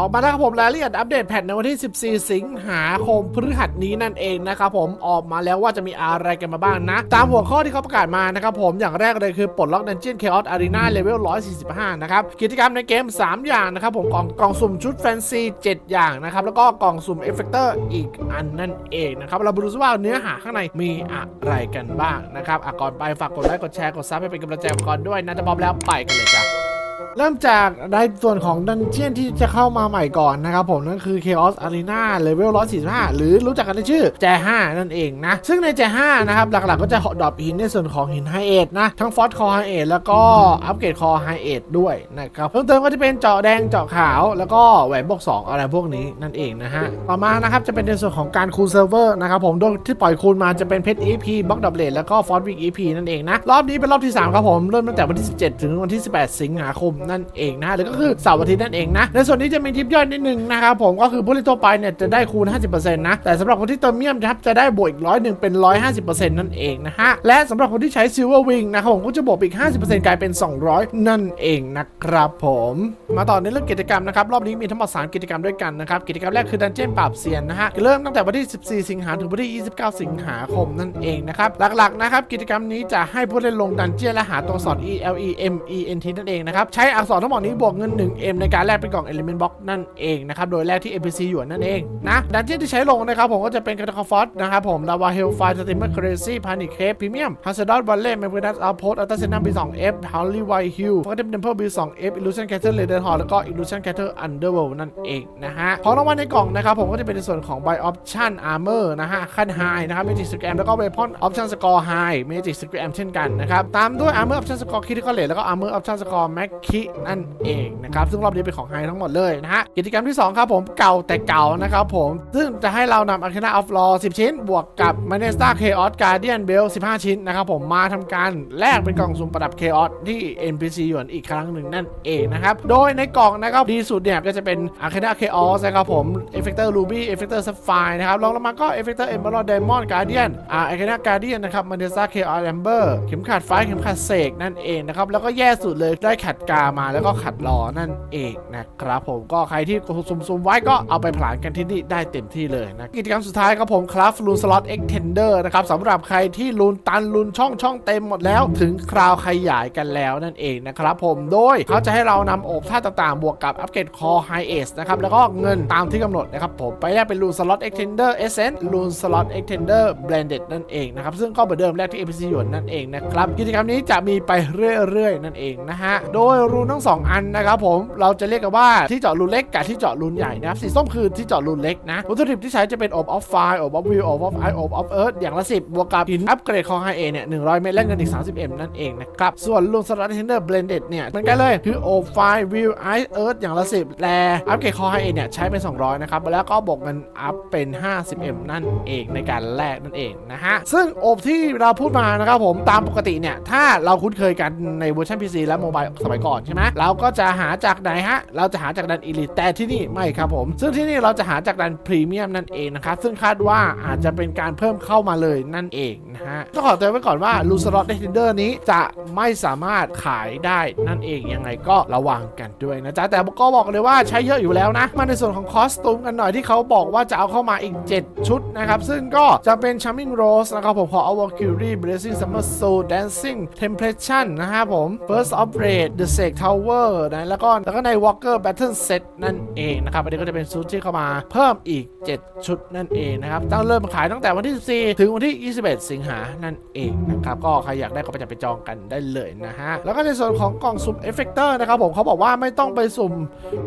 ออกมาแล้วครับผมรายละเอียดอัปเดตแพทในวันที่ 14 สิงหาคมพฤหัสนี้นั่นเองนะครับผมออกมาแล้วว่าจะมีอะไรกันมาบ้างนะ ตามหัวข้อที่เขาประกาศมานะครับผมอย่างแรกเลยคือปลดล็อกดันเจียนเคออสอารีนาเลเวล145 นะครับ กิจกรรมในเกม 3 อย่างนะครับผมกล่องกล่องสุ่มชุดแฟนซี 7 อย่างนะครับ แล้วก็กล่องสุ่มเอฟเฟกเตอร์อีกอันนั่นเองนะครับเรามาดูซิว่าเนื้อหาข้างในมีอะไรกันบ้างนะครับอะก่อนไปฝากกดไลค์กดแชร์กดซับให้เป็นกำลังใจก่อนด้วยนะจะพร้อมแล้วไปกันเลยจ้ะ เริ่มจากในส่วนของดันเจียนที่จะเข้ามาใหม่ก่อนนะครับผมนั่นคือ Chaos Arena Level 145 หรือรู้จักกันในชื่อแจ5นั่นเองนะ ซึ่งในแจ5นะครับ หลักๆก็จะดรอปหินในส่วนของหินไฮเอทนะ ทั้งฟอสคอไฮเอทแล้วก็อัปเกรดคอไฮเอทด้วยนะครับเพิ่มเติมก็จะเป็นเจาะแดงเจาะขาว แล้วก็แหวนบวก2อะไรพวกนี้นั่นเองนะฮะต่อมานะครับจะเป็นในส่วนของการคูลเซิร์ฟเวอร์นะครับผมโดยที่ปล่อยคูลมาจะเป็นเพชร EP บล็อกดับเลทแล้วก็ฟอสวิก EP นั่นเองนะรอบนี้เป็นรอบที่สามครับผมเริ่มตั้งแต่วันที่ 17 ถึงวันที่ 18 สิงหาคมนั่นเองนะหรือก็คือเสาร์อาทิตย์นั่นเองนะในส่วนนี้จะมีทิปย่อยนิดนึงนะครับผมก็คือผู้เล่นทั่วไปเนี่ยจะได้คูณ 50%นะแต่สำหรับคนที่เติมเมียมนะครับจะได้บวกอีกร้อยหนึ่งเป็น 150%นั่นเองนะฮะและสำหรับคนที่ใช้ซิลเวอร์วิงนะครับผมก็จะบวกอีก 50%กลายเป็น 200 นั่นเองนะครับผมมาต่อในเรื่องกิจกรรมนะครับรอบนี้มีทั้งหมด3กิจกรรมด้วยกันนะครับกิจกรรมแรกคือดันเจี้ยนปราบเซียนนะฮะเริ่มตั้งแต่วันที่ 14 สิงหาถึงวันที่ 29 สิงหาคมนั่นเองนะครับหลักๆนะครับกิจกรรมนี้จะให้ผู้เล่นลงดันเจี้ยนและหาตัวอักษร E L E M E N T นั่นเองนะครับใช้อักษรทั้งหมดนี้บวกเงิน 1 M ในการแลกเป็นกล่อง Element Box นั่นเองนะครับ โดยแลกที่ NPC หยวนนั่นเองนะดันเจี้ยนที่ใช้ลงนะครับผมก็จะเป็นกระทอฟอสนะครับผมลาวาเฮลไฟสติมเมอร์เครซี่พานิคเคปพรีเมียมฮัสเซดอตบัลเล่เมมเบรนัสอัลโพสอัลตาเซนัม B2F ฮาร์ลีไวฮิลฟอร์เดมเดมเพิล B2F Illusion Catcher r a d e r Hall แล้วก็ Illusion Catcher Underworld นั่นเองนะฮะของรางวัลในกล่องนะครับผมก็จะเป็นในส่วนของ Buy Option Armor นะฮะขั้น High นะครับ Magic Scram แล้วก็ Weapon Option Score High Magic Scram เช่นกันนะครับตามด้วย Armor Option Score Critical Rate แล้วก็ Armor Option Score Max Ki นั่นั่นเองนะครับซึ่งรอบนี้เป็นของ High ทั้งหมดเลยนะฮะกิจกรรมที่ 2 ครับผมเก่าแต่เก่านะครับผมซึ่งจะให้เรานำ Arcana of Law 10 ชิ้น บวกกับ m a n e s t a Chaos Guardian Bell 15 ชิ้นนะครับผมมาทำการแลกเป็นกล่องสุ่มประดับ Chaos ที่ NPC หยวนอีกครั้งหนึ่งนั่นเองนะครับโดยในกล่องนะครับดีสุดเนี่ยก็จะเป็น Arcana Chaos นะครับผม Effector Ruby Effector Sapphire นะครับรองลงมาก็ Effector Emerald Diamond Guardian อ่า Arcana Guardian นะครับ m a n e s t a Chaos Amber เข็มขัดไฟเข็มขัดเสกนั่นเองนะครับแล้วก็แย่สุดเลยได้ขัดกามาแล้วก็ขัดรอนั่นเองนะครับผมก็ใครที่ซุ่มๆไว้ก็เอาไปผลานกันที่นี่ได้เต็มที่เลยนะกิจกรรมสุดท้ายครับผมครับลูนสล็อตเอ็กเทนเดอร์นะครับสำหรับใครที่ลูนตันลูนช่องช่องเต็มหมดแล้ว ถึงคราวขยายกันแล้วนั่นเองนะครับผมโดยเขาจะให้เรานำโอบท่าต่างๆ บวกกับอัปเกรดคอไฮเอสนะครับแล้วก็เงินตามที่กำหนดนะครับผมไปแลกเป็นลูนสล็อตเอ็กเทนเดอร์เอเซนต์ลูนสล็อตเอ็กเทนเดอร์เบลนเด็ดนั่นเองนะครับซึ่งก็เหมือนเดิมแลกที่ APC หยวนนั่นเองนะครับกิจกรรมนี้จะมีไปเรื่อยๆนั่นเองนะฮะโดยรูนทั้งสองอันนะครับผมเราจะเรียกกันว่าที่เจาะรูเล็กกับที่เจาะรูใหญ่นะครับสีส้มคือที่เจาะรูเล็กนะวัตถุดิบที่ใช้จะเป็นอบออฟไฟอบออฟวิวอบออฟไออบออฟเอิร์ธอย่างละ10บวกกับหินอัปเกรดของไฮเอเนี่ย100เมตรและเงินอีก30 m นั่นเองนะครับส่วนลูนสลัดเทนเดอร์เบลนเด็ดเนี่ยเหมือนกันเลยคืออบไฟวิวไอเอิร์ธอย่างละ10และอัปเกรดคอไฮเอเนี่ยใช้เป็น200นะครับแล้วก็บวกเงินอัพเป็น50 m นั่นเองในการแลกนั่นเองนะฮะซึ่งอบที่เราพูดมานะครับผมตามปกติเนี่ยถ้าเราคุ้นเคยกันในเวอร์ชัน PC และโมบายสมัยก่อนใช่ไหมเราก็จะหาจากไหนฮะ เราจะหาจากดันอีลิตแต่ที่นี่ไม่ครับผม ซึ่งที่นี่เราจะหาจากดันพรีเมียมนั่นเองนะครับซึ่งคาดว่าอาจจะเป็นการเพิ่มเข้ามาเลยนั่นเอง นะฮะต้องขอเตือนไว้ก่อนว่าลูสล็อตเดนเดอร์นี้จะไม่สามารถขายได้นั่นเองยังไงก็ระวังกันด้วยนะจ๊ะ แต่ก็บอกเลยว่าใช้เยอะอยู่แล้วนะ มาในส่วนของคอสตูมกันหน่อยที่เขาบอกว่าจะเอาเข้ามาอีก 7 ชุดนะครับ ซึ่งก็จะเป็น Charming Rose นะครับผมขอ Our Curie Blazing Summer Soul Dancing Temptation นะครับผม First of Raid The Sake Tower นะแล้วก็แล้วก็ใน Walker Battle Set นั่นเองนะครับอันนี้ก็จะเป็นชุดที่เข้ามาเพิ่มอีก 7 ชุดนั่นเองนะครับตั้งเริ่มขายตั้งแต่วันที่ 14 ถึงวันที่ 21 สิงหานั่นเองนะครับก็ใครอยากได้ก็ไปจับไปจองกันได้เลยนะฮะแล้วก็ในส่วนของกล่องสุ่มเอฟเฟกเตอร์นะครับผมเขาบอกว่าไม่ต้องไปสุ่ม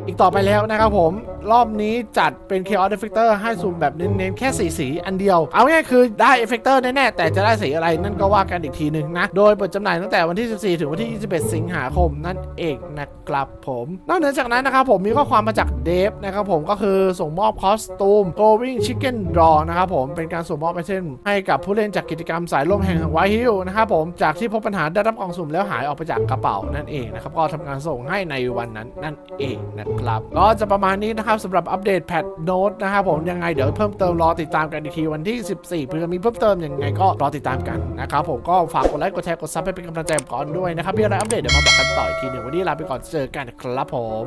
อีกต่อไปแล้วนะครับผมรอบนี้จัดเป็น Chaos Effector ให้สุ่มแบบเน้นๆแค่สีสีอันเดียว เอาง่ายคือได้เอฟเฟกเตอร์แน่ๆแต่จะได้สีอะไรนั่นก็ว่ากันอีกทีหนึ่งนะ โดยเปิดจำหน่ายตั้งแต่วันที่ 14 ถึงวันที่ 21 สิงหาคมนั่นเองนะครับผมนอกเหนือจากนั้นนะครับผมมีข้อความมาจากเดฟนะครับผมก็คือส่งมอบคอสตูม Going Chicken Draw นะครับผมเป็นการส่งมอบไอเทมให้กับผู้เล่นจากกิจกรรมสายลมแห่งไวฮิลนะครับผมจากที่พบปัญหาได้รับกล่องสุ่มแล้วหายออกไปจากกระเป๋านั่นเองนะครับก็ทำการส่งให้ในวันนั้นนั่นเองนะครับก็จะประมาณนี้นะครับสำหรับอัปเดตแพทโน้ตนะครับผมยังไงเดี๋ยวเพิ่มเติมรอติดตามกันอีกทีวันที่ 14เพื่อมีเพิ่มเติมยังไงก็รอติดตามกันนะครับผมก็ฝากกดไลค์กดแชร์กดซับให้เป็นกำลังใจก่อนด้วยนะครับมีอะไรอัปเดตเดี๋ยวมาบอกกันต่ออีกทีหนึ่งวันนี้ลาไปก่อนเจอกันครับผม